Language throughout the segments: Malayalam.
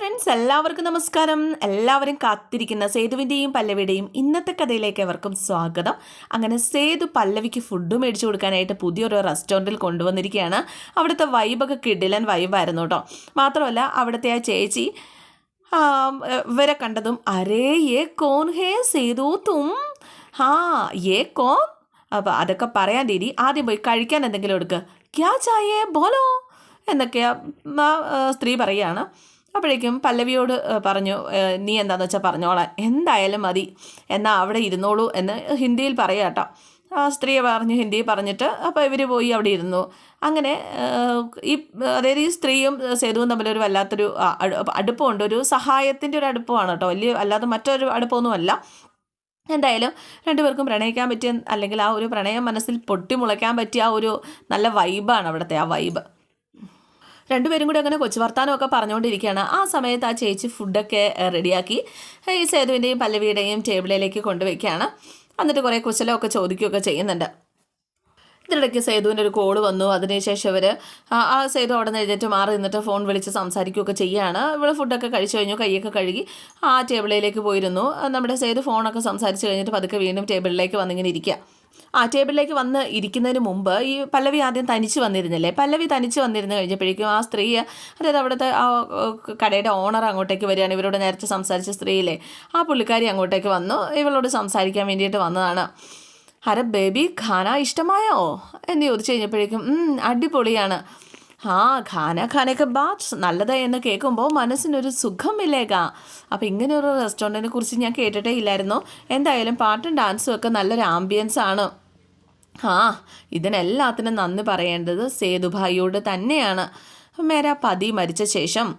ഫ്രണ്ട്സ് എല്ലാവർക്കും നമസ്കാരം. എല്ലാവരും കാത്തിരിക്കുന്ന സേതുവിന്റെയും പല്ലവിയുടെയും ഇന്നത്തെ കഥയിലേക്ക് അവർക്കും സ്വാഗതം. അങ്ങനെ സേതു പല്ലവിക്ക് ഫുഡ് മേടിച്ചു കൊടുക്കാനായിട്ട് പുതിയൊരു റെസ്റ്റോറന്റിൽ കൊണ്ടുവന്നിരിക്കുകയാണ്. അവിടുത്തെ വൈബൊക്കെ കിടിലൻ വൈബായിരുന്നു കേട്ടോ. മാത്രമല്ല അവിടുത്തെ ആ ചേച്ചി വരെ ഇവരെ കണ്ടതും അരേ ഏ കോൺ ഹേ സേതു തും? ഹാ ഏ കോൺ? അപ്പോൾ അതൊക്കെ പറയാൻ രീതി ആദ്യം പോയി കഴിക്കാൻ എന്തെങ്കിലും എടുക്കുക ക്യാ ചായേ? ബോലോ? എന്നൊക്കെയാ സ്ത്രീ പറയുകയാണ്. അപ്പോഴേക്കും പല്ലവിയോട് പറഞ്ഞു നീ എന്താണെന്ന് വെച്ചാൽ പറഞ്ഞോളാം എന്തായാലും മതി. എന്നാൽ അവിടെ ഇരുന്നോളൂ എന്ന് ഹിന്ദിയിൽ പറയാം കേട്ടോ ആ സ്ത്രീയെ പറഞ്ഞു ഹിന്ദി പറഞ്ഞിട്ട് അപ്പോൾ ഇവർ പോയി അവിടെ ഇരുന്നു. അങ്ങനെ ഈ അതായത് ഈ സ്ത്രീയും സേതുവും തമ്മിലൊരു വല്ലാത്തൊരു അടുപ്പമുണ്ട്. ഒരു സഹായത്തിന്റെ ഒരു അടുപ്പമാണ് കേട്ടോ വലിയ അല്ലാതെ മറ്റൊരു അടുപ്പമൊന്നുമല്ല എന്തായാലും രണ്ടുപേർക്കും പ്രണയിക്കാൻ പറ്റിയ അല്ലെങ്കിൽ ആ ഒരു പ്രണയം മനസ്സിൽ പൊട്ടിമുളയ്ക്കാൻ പറ്റിയ ആ ഒരു നല്ല വൈബാണ് അവിടുത്തെ ആ വൈബ് രണ്ടുപേരും കൂടി അങ്ങനെ കൊച്ചു വർത്താനമൊക്കെ പറഞ്ഞുകൊണ്ടിരിക്കുകയാണ്. ആ സമയത്ത് ആ ചേച്ചി ഫുഡൊക്കെ റെഡിയാക്കി ഈ സേതുവിന്റെയും പല്ലവിയുടെയും ടേബിളിലേക്ക് കൊണ്ടുവയ്ക്കുകയാണ്. എന്നിട്ട് കുറേ കുശലമൊക്കെ ചോദിക്കുകയൊക്കെ ചെയ്യുന്നുണ്ട്. ഇതിനിടയ്ക്ക് സേതുവിന്റെ ഒരു കോൾ വന്നു. അതിനുശേഷം ഇവർ ആ സേതു അവിടെ നിന്ന് എഴുന്നേറ്റ് മാറി നിന്നിട്ട് ഫോൺ വിളിച്ച് സംസാരിക്കുകയൊക്കെ ചെയ്യുകയാണ്. ഇവിടെ ഫുഡൊക്കെ കഴിച്ചു കഴിഞ്ഞു കൈയൊക്കെ കഴുകി ആ ടേബിളിലേക്ക് പോയിരുന്നു. നമ്മുടെ സേതു ഫോണൊക്കെ സംസാരിച്ച് കഴിഞ്ഞിട്ട് പതുക്കെ വീണ്ടും ടേബിളിലേക്ക് വന്നിങ്ങനെ ഇരിക്കുക. ആ ടേബിളിലേക്ക് വന്ന് ഇരിക്കുന്നതിന് മുമ്പ് ഈ പല്ലവി ആദ്യം തനിച്ച് വന്നിരുന്നില്ലേ? പല്ലവി തനിച്ച് വന്നിരുന്ന് കഴിഞ്ഞപ്പോഴേക്കും ആ സ്ത്രീ അതായത് അവിടുത്തെ ആ കടയുടെ ഓണർ അങ്ങോട്ടേക്ക് വരികയാണ്. ഇവരോട് നേരത്തെ സംസാരിച്ച സ്ത്രീയില്ലേ ആ പുള്ളിക്കാരി അങ്ങോട്ടേക്ക് വന്നു. ഇവളോട് സംസാരിക്കാൻ വേണ്ടിയിട്ട് വന്നതാണ്. അര ബേബി ഖാന ഇഷ്ടമായോ? എന്ന് ചോദിച്ചു കഴിഞ്ഞപ്പോഴേക്കും അടിപൊളിയാണ്. ആ ഖാന ഖാനൊക്കെ ബാച്ച് നല്ലതായി എന്ന് കേൾക്കുമ്പോൾ മനസ്സിനൊരു സുഖമില്ലേക. അപ്പം ഇങ്ങനെ ഒരു റെസ്റ്റോറന്റിനെ കുറിച്ച് ഞാൻ കേട്ടിട്ടേ ഇല്ലായിരുന്നു. എന്തായാലും പാട്ടും ഡാൻസും ഒക്കെ നല്ലൊരു ആംബിയൻസ് ആണ്. ആ ഇതിനെല്ലാത്തിനും നന്ദി പറയേണ്ടത് സേതുഭായിയോട് തന്നെയാണ്. മേരാ പതി മരിച്ച ശേഷം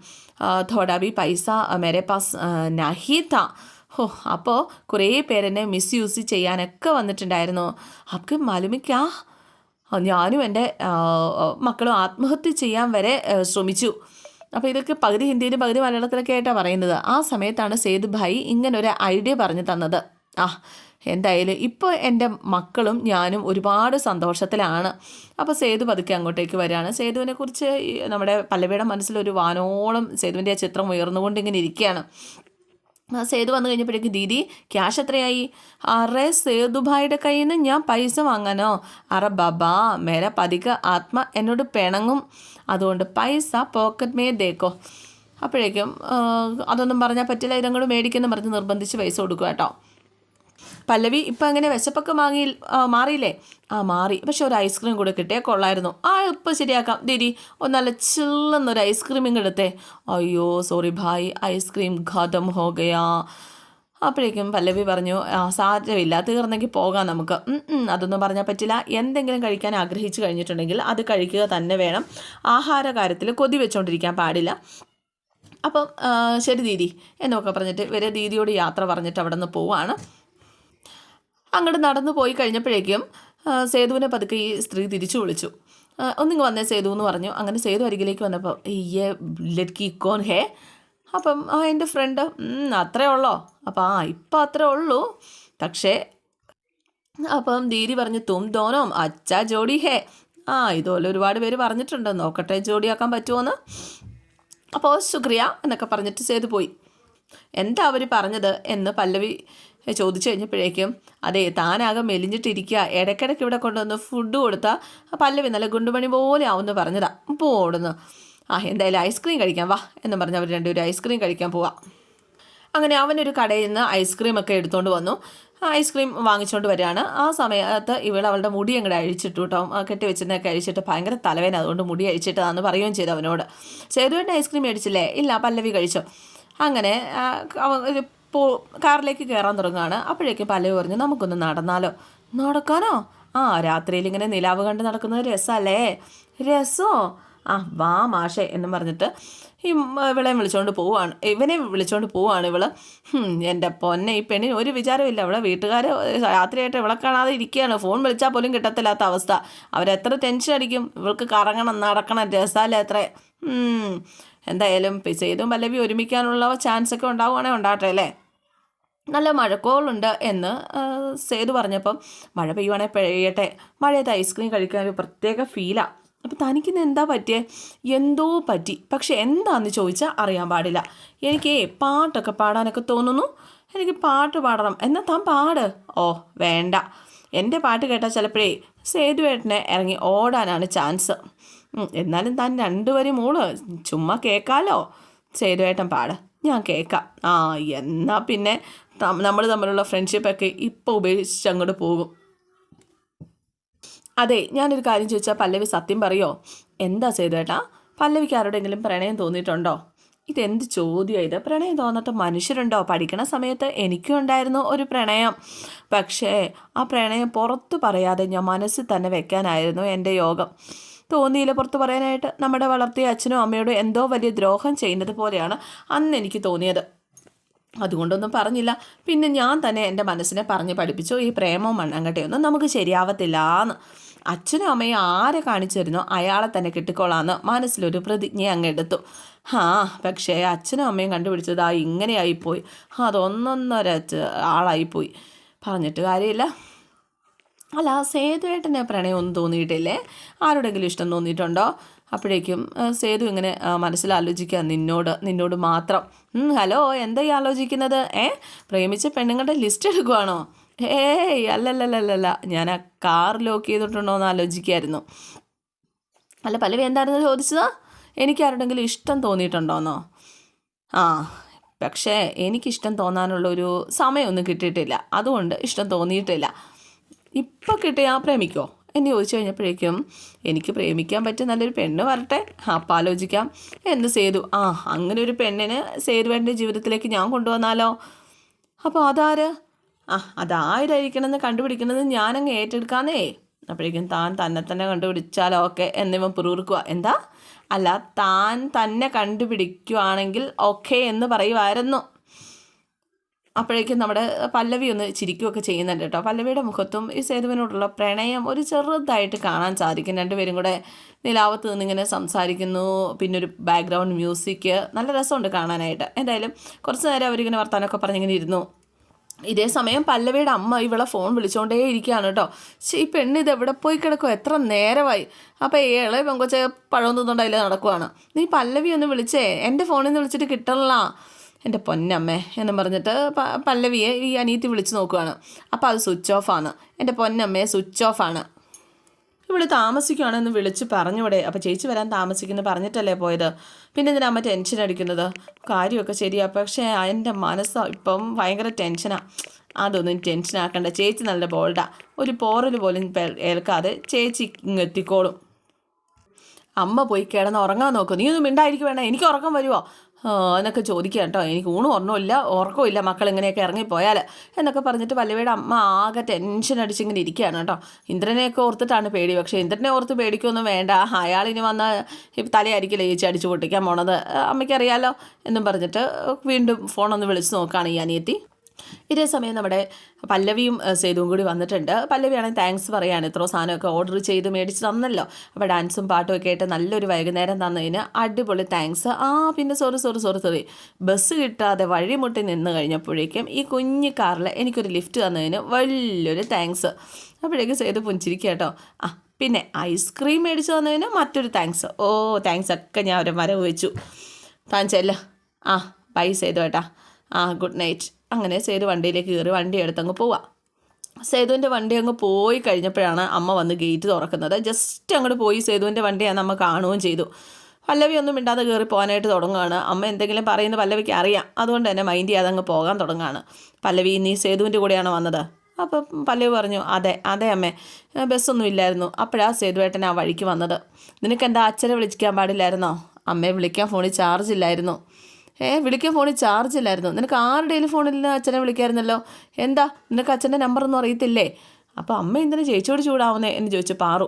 തോടാബി പൈസ മേരെ പാസ് നഹീത നഹി ഹോ അപ്പോൾ കുറേ പേരെന്നെ മിസ്യൂസ് ചെയ്യാനൊക്കെ വന്നിട്ടുണ്ടായിരുന്നു. അപ്പം മാലുമിക്കാ ഞാനും എന്റെ മക്കളും ആത്മഹത്യ ചെയ്യാൻ വരെ ശ്രമിച്ചു. അപ്പോൾ ഇതൊക്കെ പകുതി ഹിന്ദിയിലും പകുതി മലയാളത്തിലൊക്കെ ആയിട്ടാണ് പറയുന്നത്. ആ സമയത്താണ് സേതു ഭായി ഇങ്ങനൊരു ഐഡിയ പറഞ്ഞു തന്നത്. ആ എന്തായാലും ഇപ്പോൾ എന്റെ മക്കളും ഞാനും ഒരുപാട് സന്തോഷത്തിലാണ്. അപ്പോൾ സേതു പതുക്കെ അങ്ങോട്ടേക്ക് വരികയാണ് സേതുവിനെക്കുറിച്ച് നമ്മുടെ പല്ലവിയുടെ മനസ്സിലൊരു വാനോളം സേതുവിന്റെ ആ ചിത്രം ഉയർന്നുകൊണ്ട് ഇങ്ങനെ ഇരിക്കുകയാണ്. സേതു വന്നു കഴിഞ്ഞപ്പോഴേക്ക് ദീദി ക്യാഷ് എത്രയായി? അറേ സേതുഭായിയുടെ കയ്യിൽ നിന്ന് ഞാൻ പൈസ വാങ്ങാനോ? അറ ബാബാ മേര പതിക ആത്മ എന്നോട് പിണങ്ങും. അതുകൊണ്ട് പൈസ പോക്കറ്റ് മേ തേക്കോ അപ്പോഴേക്കും അതൊന്നും പറഞ്ഞാൽ പറ്റില്ല ഇതങ്ങോട്ട് മേടിക്കുന്നു പറഞ്ഞ് നിർബന്ധിച്ച് പൈസ കൊടുക്കുക കേട്ടോ പല്ലവി ഇപ്പം അങ്ങനെ വിശപ്പൊക്കെ വാങ്ങി മാറിയില്ലേ? ആ മാറി. പക്ഷെ ഒരു ഐസ്ക്രീം കൂടെ കിട്ടിയാൽ കൊള്ളായിരുന്നു. ആ ഇപ്പം ശരിയാക്കാം. ദീദി ഒന്ന് നല്ല ചില്ലെന്നൊരു ഐസ്ക്രീം ഇങ്ങ് എടുത്തേ. അയ്യോ സോറി ഭായ്. ഐസ്ക്രീം ഖതം ഹോ ഗയാ അപ്പോഴേക്കും പല്ലവി പറഞ്ഞു ആ സാരമില്ല തീർന്നെങ്കിൽ പോകാം നമുക്ക്. അതൊന്നും പറഞ്ഞാൽ പറ്റില്ല. എന്തെങ്കിലും കഴിക്കാൻ ആഗ്രഹിച്ചു കഴിഞ്ഞിട്ടുണ്ടെങ്കിൽ അത് കഴിക്കുക തന്നെ വേണം. ആഹാര കാര്യത്തിൽ കൊതി വെച്ചുകൊണ്ടിരിക്കാൻ പാടില്ല. അപ്പം ശരി ദീദി. എന്നൊക്കെ പറഞ്ഞിട്ട് വരെ ദീദിയോട് യാത്ര പറഞ്ഞിട്ട് അവിടെ നിന്ന് പോവാണ്. അങ്ങോട്ട് നടന്നു പോയി കഴിഞ്ഞപ്പോഴേക്കും സേതുവിനെ പതുക്കെ ഈ സ്ത്രീ തിരിച്ചു വിളിച്ചു. ഒന്നിങ്ങ് വന്നേ സേതു എന്ന് പറഞ്ഞു. അങ്ങനെ സേതു അരികിലേക്ക് വന്നപ്പോൾ ഈയെ ലഡ്കി കോൻ ഹേ. അപ്പം ആ എന്റെ ഫ്രണ്ട് അത്രേ ഉള്ളോ? അപ്പം ആ ഇപ്പം അത്രേ ഉള്ളൂ. പക്ഷേ അപ്പം ധീരി പറഞ്ഞു തും ദോനോം അച്ഛാ ജോഡി ഹേ. ആ ഇതുപോലെ ഒരുപാട് പേര് പറഞ്ഞിട്ടുണ്ട്. നോക്കട്ടെ ജോഡിയാക്കാൻ പറ്റുമോന്ന് അപ്പോൾ ശുക്രിയ എന്നൊക്കെ പറഞ്ഞിട്ട് സേതു പോയി. എന്താ അവർ പറഞ്ഞത്? എന്ന് പല്ലവി ചോദിച്ചു കഴിഞ്ഞപ്പോഴേക്കും അതെ താനാകെ മെലിഞ്ഞിട്ടിരിക്കുക. ഇടയ്ക്കിടയ്ക്ക് ഇവിടെ കൊണ്ടുവന്ന് ഫുഡ് കൊടുത്താൽ പല്ലവി നല്ല ഗുണ്ടുമണി പോലെ ആവുമെന്ന് പറഞ്ഞതാ. പോടുന്നു. ആ എന്തായാലും ഐസ്ക്രീം കഴിക്കാം. വാ എന്ന് പറഞ്ഞ് അവർ രണ്ടുപേരും ഐസ്ക്രീം കഴിക്കാൻ പോവാം. അങ്ങനെ അവനൊരു കടയിൽ നിന്ന് ഐസ്ക്രീം ഒക്കെ എടുത്തുകൊണ്ട് വന്നു. ഐസ്ക്രീം വാങ്ങിച്ചുകൊണ്ട് വരികയാണ്. ആ സമയത്ത് ഇവൾ അവളുടെ മുടി അങ്ങോട്ട് അഴിച്ചിട്ടു കേട്ടോ കെട്ടി വെച്ചിരുന്നൊക്കെ അഴിച്ചിട്ട് ഭയങ്കര തലവേന അതുകൊണ്ട് മുടി അഴിച്ചിട്ടതാണെന്ന് പറയുകയും ചെയ്തു അവനോട്. സേതുവേട്ടൻ ഐസ്ക്രീം മേടിച്ചില്ലേ? ഇല്ല പല്ലവി കഴിച്ചോ. അങ്ങനെ പോ കാറിലേക്ക് കയറാൻ തുടങ്ങുകയാണ്. അപ്പോഴേക്കും പല്ലവി പറഞ്ഞു നമുക്കൊന്ന് നടന്നാലോ? നടക്കാനോ? ആ രാത്രിയിൽ ഇങ്ങനെ നിലാവ് കണ്ട് നടക്കുന്നത് രസമല്ലേ രസമോ ആ വാ മാഷേ എന്ന് പറഞ്ഞിട്ട് ഈ ഇവളെ വിളിച്ചുകൊണ്ട് പോവാണ് ഇവനെ വിളിച്ചുകൊണ്ട് പോവാണ് ഇവൾ. എന്റെ പൊന്നെ ഈ പെണ്ണിന് ഒരു വിചാരമില്ല അവളെ വീട്ടുകാർ രാത്രിയായിട്ട് ഇവളെ കാണാതെ ഇരിക്കുകയാണ്. ഫോൺ വിളിച്ചാൽ പോലും കിട്ടത്തില്ലാത്ത അവസ്ഥ. അവരെത്ര ടെൻഷൻ അടിക്കും. ഇവൾക്ക് കറങ്ങണം നടക്കണം രസാല എത്ര. എന്തായാലും ചെയ്തും പല്ലവി ഒരുമിക്കാനുള്ള ചാൻസ് ഒക്കെ ഉണ്ടാവുകയാണെങ്കിൽ ഉണ്ടാകട്ടെ അല്ലേ? നല്ല മഴക്കോളുണ്ട് എന്ന് സേതു പറഞ്ഞപ്പം മഴ പെയ്യുവാണെങ്കിൽ പെയ്യട്ടെ മഴയത്ത് ഐസ്ക്രീം കഴിക്കാൻ ഒരു പ്രത്യേക ഫീലാണ് അപ്പോൾ തനിക്കിന്ന് എന്താ പറ്റിയേ? എന്തോ പറ്റി. പക്ഷെ എന്താന്ന് ചോദിച്ചാൽ അറിയാൻ പാടില്ല. എനിക്ക് പാട്ടൊക്കെ പാടാനൊക്കെ തോന്നുന്നു. എനിക്ക് പാട്ട് പാടണം. എന്നാൽ താൻ പാട്. ഓ വേണ്ട. എന്റെ പാട്ട് കേട്ടാൽ ചിലപ്പോഴേ സേതുവേട്ടനെ ഇറങ്ങി ഓടാനാണ് ചാൻസ്. എന്നാലും താൻ രണ്ടുപേരും മൂൾ. ചുമ്മാ കേൾക്കാലോ സേതുവേട്ടൻ പാട്. ഞാൻ കേൾക്കാം ആ എന്നാൽ പിന്നെ നമ്മൾ തമ്മിലുള്ള ഫ്രണ്ട്ഷിപ്പൊക്കെ ഇപ്പോൾ ഉപേക്ഷിച്ച് അങ്ങോട്ട് പോകും. അതെ ഞാനൊരു കാര്യം ചോദിച്ചാൽ പല്ലവി സത്യം പറയോ? എന്താ ചെയ്തേട്ടാ പല്ലവിക്ക് ആരോടെങ്കിലും പ്രണയം തോന്നിയിട്ടുണ്ടോ? ഇതെന്ത് ചോദ്യം ഇത്? പ്രണയം തോന്നാത്ത മനുഷ്യരുണ്ടോ? പഠിക്കണ സമയത്ത് എനിക്കും ഉണ്ടായിരുന്നു ഒരു പ്രണയം. പക്ഷേ ആ പ്രണയം പുറത്തു പറയാതെ ഞാൻ മനസ്സിൽ തന്നെ വെക്കാനായിരുന്നു എന്റെ യോഗം. തോന്നിയില്ല പുറത്ത് പറയാനായിട്ട്. നമ്മുടെ വളർത്തിയ അച്ഛനും അമ്മയോടും എന്തോ വലിയ ദ്രോഹം ചെയ്യുന്നത് പോലെയാണ് അന്ന് എനിക്ക് തോന്നിയത്. അതുകൊണ്ടൊന്നും പറഞ്ഞില്ല. പിന്നെ ഞാൻ തന്നെ എന്റെ മനസ്സിനെ പറഞ്ഞ് പഠിപ്പിച്ചു ഈ പ്രേമവും മണ്ണാങ്കട്ടയൊന്നും നമുക്ക് ശരിയാവത്തില്ല എന്ന് അച്ഛനും അമ്മയും ആരെ കാണിച്ചിരുന്നോ അയാളെ തന്നെ കിട്ടിക്കോളാന്ന് മനസ്സിലൊരു പ്രതിജ്ഞ അങ്ങ് എടുത്തു. ആ പക്ഷേ അച്ഛനും അമ്മയും കണ്ടുപിടിച്ചത് ആ ഇങ്ങനെയായിപ്പോയി. അതൊന്നൊന്നര ആളായിപ്പോയി. പറഞ്ഞിട്ട് കാര്യമില്ല. അല്ല സേതുവേട്ടന് പ്രണയമൊന്നും തോന്നിയിട്ടില്ലേ? ആരോടെങ്കിലും ഇഷ്ടം തോന്നിയിട്ടുണ്ടോ? അപ്പോഴേക്കും സേതു ഇങ്ങനെ മനസ്സിലാലോചിക്കുക നിന്നോട് നിന്നോട് മാത്രം. ഹലോ എന്താ ഈ ആലോചിക്കുന്നത്? ഏ? പ്രേമിച്ച പെണ്ണുങ്ങളുടെ ലിസ്റ്റ് എടുക്കുവാണോ? ഏയ് അല്ലല്ലല്ലല്ല ഞാൻ ആ കാർ ലോക്ക് ചെയ്തിട്ടുണ്ടോ എന്ന് ആലോചിക്കായിരുന്നു അല്ല പല്ലവി എന്തായിരുന്നു ചോദിച്ചത്? എനിക്ക് ആരുടെങ്കിലും ഇഷ്ടം തോന്നിയിട്ടുണ്ടോന്നോ? ആ പക്ഷേ എനിക്കിഷ്ടം തോന്നാനുള്ളൊരു സമയമൊന്നും കിട്ടിയിട്ടില്ല. അതുകൊണ്ട് ഇഷ്ടം തോന്നിയിട്ടില്ല. ഇപ്പം കിട്ടിയാൽ പ്രേമിക്കോ? എന്ന് ചോദിച്ചു കഴിഞ്ഞപ്പോഴേക്കും എനിക്ക് പ്രേമിക്കാൻ പറ്റിയ നല്ലൊരു പെണ്ണ് വരട്ടെ അപ്പം ആലോചിക്കാം എന്ന് സേതു? ആ അങ്ങനെ ഒരു പെണ്ണിന് സേതുവേന്റെ ജീവിതത്തിലേക്ക് ഞാൻ കൊണ്ടുവന്നാലോ? അപ്പോൾ അതാര്? ആ അതാരായിരിക്കണമെന്ന് കണ്ടുപിടിക്കുന്നത് ഞാനങ്ങ് ഏറ്റെടുക്കാന്നേ. അപ്പോഴേക്കും താൻ തന്നെ തന്നെ കണ്ടുപിടിച്ചാലോ ഓക്കെ എന്നിവ പിറുപിറുക്കുക എന്താ? അല്ല താൻ തന്നെ കണ്ടുപിടിക്കുവാണെങ്കിൽ ഓക്കെ എന്ന് പറയുമായിരുന്നു അപ്പോഴേക്കും നമ്മുടെ പല്ലവി ഒന്ന് ചിരിക്കുകയൊക്കെ ചെയ്യുന്നുണ്ട് കേട്ടോ. പല്ലവിയുടെ മുഖത്തും ഈ സേതുവിനോടുള്ള പ്രണയം ഒരു ചെറുതായിട്ട് കാണാൻ സാധിക്കും. രണ്ടുപേരും കൂടെ നിലാവത്ത് നിന്നിങ്ങനെ സംസാരിക്കുന്നു. പിന്നെ ഒരു ബാക്ക്ഗ്രൗണ്ട് മ്യൂസിക് നല്ല രസമുണ്ട് കാണാനായിട്ട്. എന്തായാലും കുറച്ച് നേരം അവരിങ്ങനെ വർത്താനമൊക്കെ പറഞ്ഞിങ്ങനെ ഇരുന്നു. ഇതേ സമയം പല്ലവിയുടെ അമ്മ ഇവളെ ഫോൺ വിളിച്ചുകൊണ്ടേ ഇരിക്കുകയാണ് കേട്ടോ. ഈ പെണ്ണ് ഇത് എവിടെ പോയി കിടക്കും എത്ര നേരമായി? അപ്പോൾ ഏളെ പെങ്കൊച്ച പഴം തിന്നുകൊണ്ടതിൽ നടക്കുവാണ്. നീ പല്ലവി ഒന്ന് വിളിച്ചേ. എന്റെ ഫോണിൽ നിന്ന് വിളിച്ചിട്ട് കിട്ടണില്ല. എന്റെ പൊന്നമ്മേ എന്ന് പറഞ്ഞിട്ട് പല്ലവിയെ ഈ അനിയത്തി വിളിച്ച് നോക്കുകയാണ് അപ്പോൾ അത് സ്വിച്ച് ഓഫാണ് എന്റെ പൊന്നമ്മയെ സ്വിച്ച് ഓഫാണ് ഇവിടെ താമസിക്കുകയാണെന്ന് വിളിച്ച് പറഞ്ഞൂടെ. അപ്പോൾ ചേച്ചി വരാൻ താമസിക്കുന്നു പറഞ്ഞിട്ടല്ലേ പോയത്? പിന്നെ എന്തിനാ അമ്മ ടെൻഷൻ അടിക്കുന്നത്? കാര്യമൊക്കെ ശരിയാണ് പക്ഷേ എന്റെ മനസ്സ് ഇപ്പം ഭയങ്കര ടെൻഷനാണ് അതൊന്നും ടെൻഷൻ ആക്കണ്ട. ചേച്ചി നല്ല ബോൾഡാ ഒരു പോറൽ പോലും ഏൽക്കാതെ ചേച്ചി ഇങ്ങെത്തിക്കോളും അമ്മ പോയി കിടന്ന് ഉറങ്ങാൻ നോക്കും. നീ ഒന്നും മിണ്ടായിരിക്കും വേണ്ട എനിക്ക് ഉറക്കം വരുമോ എന്നൊക്കെ ചോദിക്കുക കേട്ടോ. എനിക്ക് ഊണ് ഉറണമില്ല ഉറക്കമില്ല മക്കൾ ഇങ്ങനെയൊക്കെ ഇറങ്ങിപ്പോയാൽ എന്നൊക്കെ പറഞ്ഞിട്ട് വല്ലവയുടെ അമ്മ ആകെ ടെൻഷൻ അടിച്ചിങ്ങനെ ഇരിക്കുകയാണ് കേട്ടോ. ഇന്ദ്രനെയൊക്കെ ഓർത്തിട്ടാണ് പേടി. പക്ഷേ ഇന്ദ്രനെ ഓർത്ത് പേടിക്കൊന്നും വേണ്ട. അയാളിനി വന്ന തലയായിരിക്കില്ല ചേച്ചി അടിച്ചു പൊട്ടിക്കാൻ പോണത്? അമ്മയ്ക്കറിയാലോ എന്നും പറഞ്ഞിട്ട് വീണ്ടും ഫോണൊന്ന് വിളിച്ച് നോക്കുകയാണ് ഈ അനിയത്തി. ഇതേ സമയം നമ്മുടെ പല്ലവിയും സേതുവും കൂടി വന്നിട്ടുണ്ട്. പല്ലവിയാണെങ്കിൽ താങ്ക്സ് പറയാണ്. ഇത്രയോ സാധനമൊക്കെ ഓർഡർ ചെയ്ത് മേടിച്ച് തന്നല്ലോ. അപ്പോൾ ഡാൻസും പാട്ടും ഒക്കെ ആയിട്ട് നല്ലൊരു വൈകുന്നേരം തന്നതിന് അടിപൊളി താങ്ക്സ് ആ പിന്നെ sorry sorry sorry sorry bus കിട്ടാതെ വഴിമുട്ടി നിന്ന് കഴിഞ്ഞപ്പോഴേക്കും ഈ കുഞ്ഞു കാറിൽ എനിക്കൊരു ലിഫ്റ്റ് തന്നതിന് വലിയൊരു താങ്ക്സ് അപ്പോഴേക്കും സേതു പുഞ്ചിരിക്കുക കേട്ടോ. ആ പിന്നെ ഐസ്ക്രീം മേടിച്ച് തന്നതിന് മറ്റൊരു താങ്ക്സ് ഓ താങ്ക്സ് ഒക്കെ ഞാൻ ഒരു മരം വെച്ചു. താൻ ചെല്ല. ആ ബൈ സേതു ആ ഗുഡ് നൈറ്റ് അങ്ങനെ സേതു വണ്ടിയിലേക്ക് കയറി വണ്ടി എടുത്തങ്ങ് പോവാം. സേതുവിന്റെ വണ്ടി അങ്ങ് പോയി കഴിഞ്ഞപ്പോഴാണ് അമ്മ വന്ന് ഗേറ്റ് തുറക്കുന്നത്. ജസ്റ്റ് അങ്ങോട്ട് പോയി സേതുവിന്റെ വണ്ടിയാണ് നമ്മൾ കാണുകയും ചെയ്തു. പല്ലവി ഒന്നും മിണ്ടാതെ കയറി പോകാനായിട്ട് തുടങ്ങുകയാണ്. അമ്മ എന്തെങ്കിലും പറയുന്ന പല്ലവിക്ക് അറിയാം. അതുകൊണ്ട് തന്നെ മൈൻഡ് ചെയ്യാതെ അങ്ങ് പോകാൻ തുടങ്ങുകയാണ്. പല്ലവി നീ സേതുവിന്റെ കൂടെയാണ് വന്നത്? അപ്പം പല്ലവി പറഞ്ഞു അതെ അതെ അമ്മേ. ബസ്സൊന്നും ഇല്ലായിരുന്നു. അപ്പോഴാണ് സേതുവേട്ടൻ ആ വഴിക്ക് വന്നത്. നിനക്ക് എന്താ അച്ഛനെ വിളിക്കാൻ പാടില്ലായിരുന്നോ? അമ്മയെ വിളിക്കാൻ ഫോണിൽ ചാർജ് ഇല്ലായിരുന്നു. ഏ വിളിക്കാൻ ഫോണിൽ ചാർജ് ഇല്ലായിരുന്നു. നിനക്ക് ആരുടെയും ഫോണിൽ നിന്ന് അച്ഛനെ വിളിക്കായിരുന്നല്ലോ. എന്താ? നിനക്ക് അച്ഛന്റെ നമ്പറൊന്നും അറിയത്തില്ലേ? അപ്പോൾ അമ്മ എന്തിനാ ചേച്ചിയോട് ചൂടാവുന്നേ എന്ന് ചോദിച്ചു പാറു.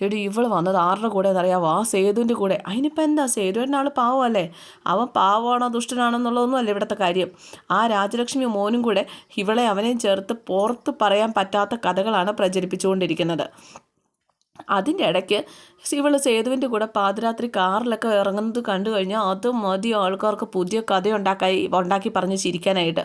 എടി ഇവൾ വന്നത് ആരുടെ കൂടെ എന്നറിയാവോ ആ സേതുവിന്റെ കൂടെ. അതിനിപ്പോൾ എന്താ? സേതുവിന്റെ ആൾ പാവമല്ലേ? അവൻ പാവമാണോ ദുഷ്ടനാണോ എന്നുള്ളതൊന്നും അല്ല ഇവിടുത്തെ കാര്യം. ആ രാജലക്ഷ്മി മോനും കൂടെ ഇവളെ അവനെയും ചേർത്ത് പുറത്ത് പറയാൻ പറ്റാത്ത കഥകളാണ് പ്രചരിപ്പിച്ചുകൊണ്ടിരിക്കുന്നത്. അതിന്റെ ഇടയ്ക്ക് ഇവൾ സേതുവിന്റെ കൂടെ പാതിരാത്രി കാറിലൊക്കെ ഇറങ്ങുന്നത് കണ്ടു കഴിഞ്ഞാൽ അത് മതി ആൾക്കാർക്ക് പുതിയ കഥ ഉണ്ടാക്കി ഉണ്ടാക്കി പറഞ്ഞ് ചിരിക്കാനായിട്ട്.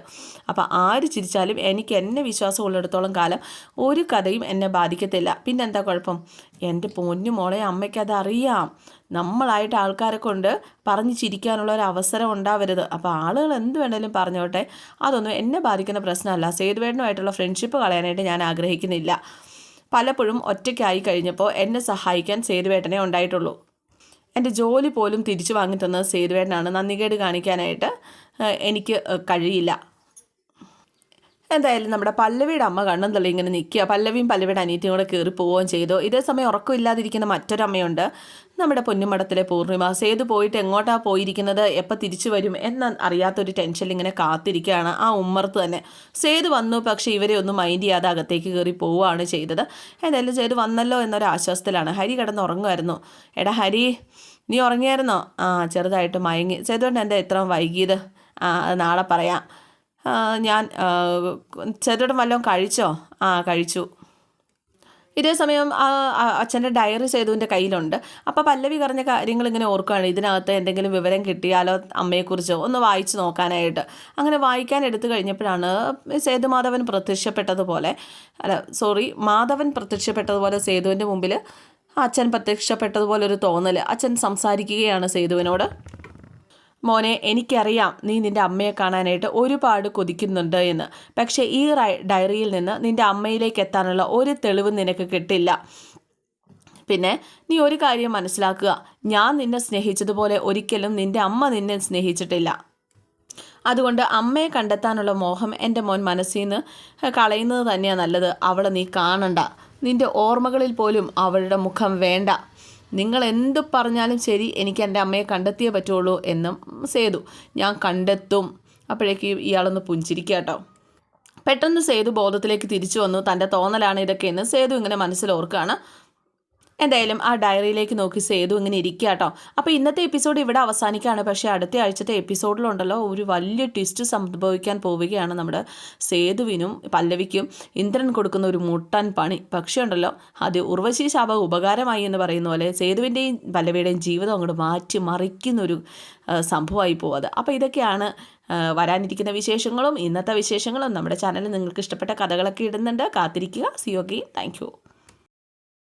അപ്പോൾ ആര് ചിരിച്ചാലും എനിക്ക് എന്നെ വിശ്വാസം ഉള്ളിടത്തോളം കാലം ഒരു കഥയും എന്നെ ബാധിക്കത്തില്ല. പിന്നെന്താ കുഴപ്പം? എന്റെ പൊന്നു മോളെ അമ്മയ്ക്ക് അത് അറിയാം നമ്മളായിട്ട് ആൾക്കാരെ കൊണ്ട് പറഞ്ഞ് ചിരിക്കാനുള്ള ഒരു അവസരം ഉണ്ടാവരുത്. അപ്പോൾ ആളുകൾ എന്ത് വേണേലും പറഞ്ഞോട്ടെ. അതൊന്നും എന്നെ ബാധിക്കുന്ന പ്രശ്നമല്ല. സേതുവേടനുമായിട്ടുള്ള ഫ്രണ്ട്ഷിപ്പ് കളയാനായിട്ട് ഞാൻ ആഗ്രഹിക്കുന്നില്ല. പലപ്പോഴും ഒറ്റയ്ക്കായി കഴിഞ്ഞപ്പോൾ എന്നെ സഹായിക്കാൻ സേതുവേട്ടനെ ഉണ്ടായിട്ടുള്ളൂ. എന്റെ ജോലി പോലും തിരിച്ചു വാങ്ങി തന്നത് സേതുവേട്ടനാണ്. നന്ദികേട് കാണിക്കാനായിട്ട് എനിക്ക് കഴിയില്ല. എന്തായാലും നമ്മുടെ പല്ലവിയുടെ അമ്മ കണ്ണും തള്ളി ഇങ്ങനെ നിൽക്കുക. പല്ലവിയും പല്ലവിയുടെ അനിയത്തിയും കൂടെ കയറി പോവുകയും ചെയ്തു. ഇതേ സമയം ഉറക്കമില്ലാതിരിക്കുന്ന മറ്റൊരമ്മയുണ്ട്. നമ്മുടെ പൊന്നുമടത്തിലെ പൂർണിമ. സേതു പോയിട്ട് എങ്ങോട്ടാണ് പോയിരിക്കുന്നത്? എപ്പോൾ തിരിച്ചു വരും? എന്ന അറിയാത്തൊരു ടെൻഷൻ ഇങ്ങനെ കാത്തിരിക്കുകയാണ് ആ ഉമ്മർത്ത് തന്നെ. സേതു വന്നു. പക്ഷേ ഇവരെ ഒന്നും മൈൻഡ് ചെയ്യാതെ അകത്തേക്ക് കയറി പോവുകയാണ് ചെയ്തത്. എന്തായാലും സേതു വന്നല്ലോ എന്നൊരു ആശ്വാസത്തിലാണ്. ഹരി കിടന്ന് ഉറങ്ങുമായിരുന്നു. എടാ ഹരി നീ ഉറങ്ങിയായിരുന്നോ? ആ ചെറുതായിട്ട് മയങ്ങി. സേതുകൊണ്ട് എന്താ ഇത്രയും വൈകിയത്? ആ നാളെ പറയാം. ഞാൻ ചെറുതം വല്ലതും കഴിച്ചോ? ആ കഴിച്ചു. ഇതേ സമയം അച്ഛന്റെ ഡയറി സേതുവിന്റെ കയ്യിലുണ്ട്. അപ്പോൾ പല്ലവി പറഞ്ഞ കാര്യങ്ങൾ ഇങ്ങനെ ഓർക്കുകയാണ്. ഇതിനകത്ത് എന്തെങ്കിലും വിവരം കിട്ടിയാലോ അമ്മയെക്കുറിച്ചോ? ഒന്ന് വായിച്ചു നോക്കാനായിട്ട്. അങ്ങനെ വായിക്കാൻ എടുത്തു കഴിഞ്ഞപ്പോഴാണ് സേതുമാധവൻ പ്രത്യക്ഷപ്പെട്ടതുപോലെ അല്ല സോറി മാധവൻ പ്രത്യക്ഷപ്പെട്ടതുപോലെ സേതുവിന്റെ മുമ്പിൽ അച്ഛൻ പ്രത്യക്ഷപ്പെട്ടതുപോലെ ഒരു തോന്നൽ അച്ഛൻ സംസാരിക്കുകയാണ് സേതുവിനോട്. മോനെ എനിക്കറിയാം നീ നിന്റെ അമ്മയെ കാണാനായിട്ട് ഒരുപാട് കൊതിക്കുന്നുണ്ട് എന്ന്. പക്ഷേ ഈ ഡയറിയിൽ നിന്ന് നിന്റെ അമ്മയിലേക്ക് എത്താനുള്ള ഒരു തെളിവ് നിനക്ക് കിട്ടില്ല. പിന്നെ നീ ഒരു കാര്യം മനസ്സിലാക്കുക. ഞാൻ നിന്നെ സ്നേഹിച്ചതുപോലെ ഒരിക്കലും നിന്റെ അമ്മ നിന്നെ സ്നേഹിച്ചിട്ടില്ല. അതുകൊണ്ട് അമ്മയെ കണ്ടെത്താനുള്ള മോഹം എന്റെ മോൻ മനസ്സിൽ നിന്ന് കളയുന്നത് തന്നെയാണ് നല്ലത്. അവളെ നീ കാണണ്ട. നിന്റെ ഓർമ്മകളിൽ പോലും അവളുടെ മുഖം വേണ്ട. നിങ്ങൾ എന്ത് പറഞ്ഞാലും ശരി എനിക്ക് എന്റെ അമ്മയെ കണ്ടെത്തിയേ പറ്റുള്ളൂ എന്നും സേതു. ഞാൻ കണ്ടെത്തും. അപ്പോഴേക്ക് ഇയാളൊന്ന് പുഞ്ചിരിക്കാട്ടോ കേട്ടോ. പെട്ടെന്ന് സേതു ബോധത്തിലേക്ക് തിരിച്ചു വന്നു. തന്റെ തോന്നലാണ് ഇതൊക്കെ എന്ന് സേതു ഇങ്ങനെ മനസ്സിലോർക്കുകയാണ് എന്തായാലും ആ ഡയറിയിലേക്ക് നോക്കി സേതു ഇങ്ങനെ ഇരിക്കുക കേട്ടോ. അപ്പോൾ ഇന്നത്തെ എപ്പിസോഡ് ഇവിടെ അവസാനിക്കുകയാണ്. പക്ഷേ അടുത്ത ആഴ്ചത്തെ എപ്പിസോഡിലുണ്ടല്ലോ ഒരു വലിയ ട്വിസ്റ്റ് സംഭവിക്കാൻ പോവുകയാണ് നമ്മുടെ സേതുവിനും പല്ലവിക്കും. ഇന്ദ്രൻ കൊടുക്കുന്ന ഒരു മുട്ടൻ പണി. പക്ഷേ ഉണ്ടല്ലോ അത് ഉർവശി ശാപ ഉപകാരമായി എന്ന് പറയുന്ന പോലെ സേതുവിന്റെയും പല്ലവിയുടെയും ജീവിതം അങ്ങോട്ട് മാറ്റി മറിക്കുന്നൊരു സംഭവമായി പോവാത്. അപ്പോൾ ഇതൊക്കെയാണ് വരാനിരിക്കുന്ന വിശേഷങ്ങളും ഇന്നത്തെ വിശേഷങ്ങളും നമ്മുടെ ചാനലിൽ നിങ്ങൾക്ക് ഇഷ്ടപ്പെട്ട കഥകളൊക്കെ ഇടുന്നുണ്ട്. കാത്തിരിക്കുക. സിയോഗി താങ്ക്